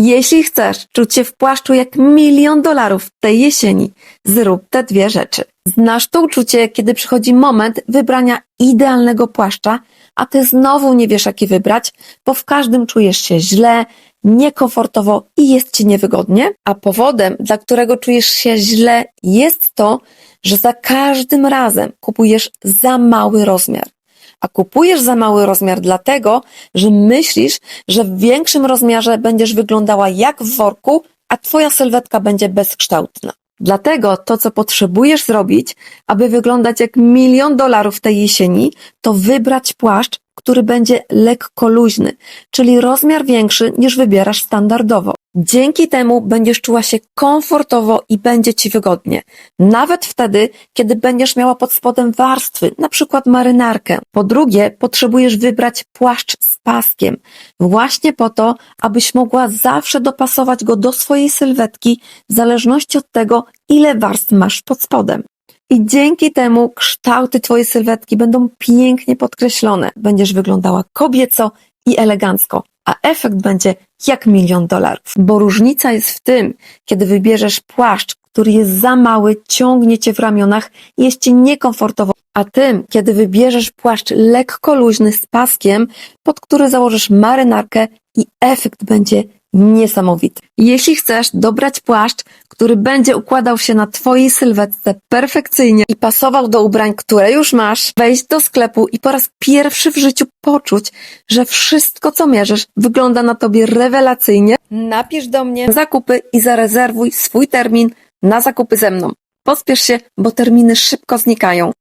Jeśli chcesz czuć się w płaszczu jak milion dolarów tej jesieni, zrób te dwie rzeczy. Znasz to uczucie, kiedy przychodzi moment wybrania idealnego płaszcza, a ty znowu nie wiesz, jaki wybrać, bo w każdym czujesz się źle, niekomfortowo i jest ci niewygodnie, a powodem, dla którego czujesz się źle, jest to, że za każdym razem kupujesz za mały rozmiar. A kupujesz za mały rozmiar dlatego, że myślisz, że w większym rozmiarze będziesz wyglądała jak w worku, a twoja sylwetka będzie bezkształtna. Dlatego to, co potrzebujesz zrobić, aby wyglądać jak milion dolarów tej jesieni, to wybrać płaszcz, który będzie lekko luźny, czyli rozmiar większy niż wybierasz standardowo. Dzięki temu będziesz czuła się komfortowo i będzie ci wygodnie. Nawet wtedy, kiedy będziesz miała pod spodem warstwy, na przykład marynarkę. Po drugie, potrzebujesz wybrać płaszcz z paskiem. Właśnie po to, abyś mogła zawsze dopasować go do swojej sylwetki, w zależności od tego, ile warstw masz pod spodem. I dzięki temu kształty twojej sylwetki będą pięknie podkreślone. Będziesz wyglądała kobieco i elegancko, a efekt będzie jak milion dolarów. Bo różnica jest w tym, kiedy wybierzesz płaszcz, który jest za mały, ciągnie cię w ramionach jest ci niekomfortowo, a tym, kiedy wybierzesz płaszcz lekko luźny z paskiem, pod który założysz marynarkę i efekt będzie niesamowity. Jeśli chcesz dobrać płaszcz, który będzie układał się na Twojej sylwetce perfekcyjnie i pasował do ubrań, które już masz, wejść do sklepu i po raz pierwszy w życiu poczuć, że wszystko, co mierzysz, wygląda na Tobie rewelacyjnie, napisz do mnie zakupy i zarezerwuj swój termin na zakupy ze mną. Pospiesz się, bo terminy szybko znikają.